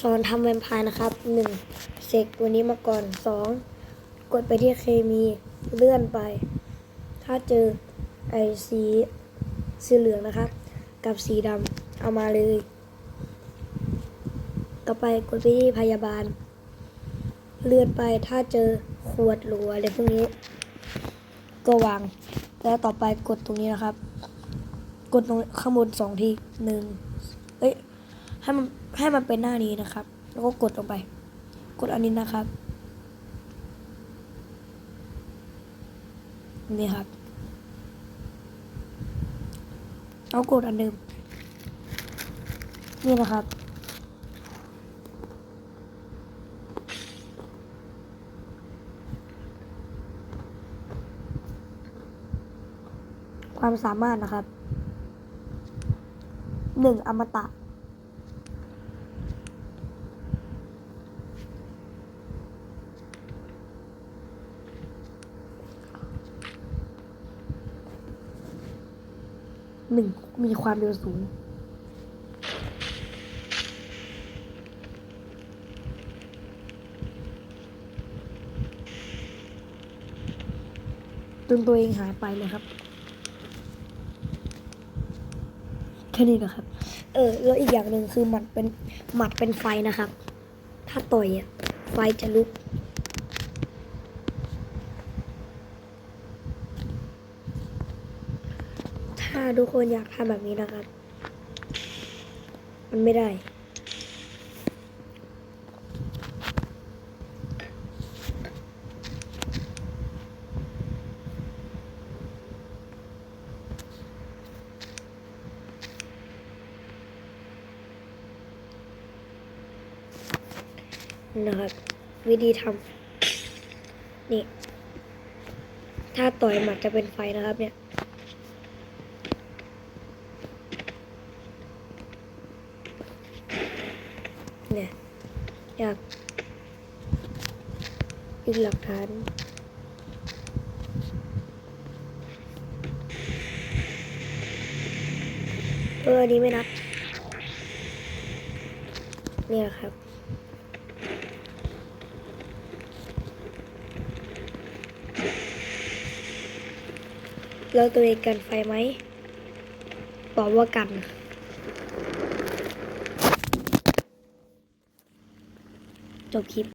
สอนทำแวมไพร์นะครับหนึ่งเสกตัวนี้มาก่อนสองกดไปที่เคมีเลื่อนไป ถ้าเจอไอสีสีเหลืองนะครับ กับสีดำเอามาเลย ต่อไปกดไปที่พยาบาล เลื่อนไปถ้าเจอขวดหรืออะไรพวกนี้ ก็วาง แล้วต่อไปกดตรงนี้นะครับ กดตรงข้างบนสองทีหนึ่ง ให้มันให้มันเป็นหน้านี้นะครับ แล้วก็กดลงไป กดอันนี้นะครับ นี่ครับ เอากดอันเดิม นี่นะครับความสามารถนะครับหนึ่งอมตะ หนึ่งมีความเร็วสูง จนตัวเองหายไปเลยครับ แค่นี้นะครับ เออ แล้วอีกอย่างหนึ่งคือหมัดเป็นหมัดเป็นไฟนะครับ ถ้าต่อยอะไฟจะลุก ถ้าทุกคนอยากทำแบบนี้นะครับ มันไม่ได้นะครับวิธีทำนี่ ถ้าต่อยหมัดจะเป็นไฟนะครับเนี่ย เนี่ยอยากอีกหลักฐานเอออันนี้ไม่นับเนี่ยครับแล้วตัวเองกันไฟไหมตอบว่ากัน จบคลิป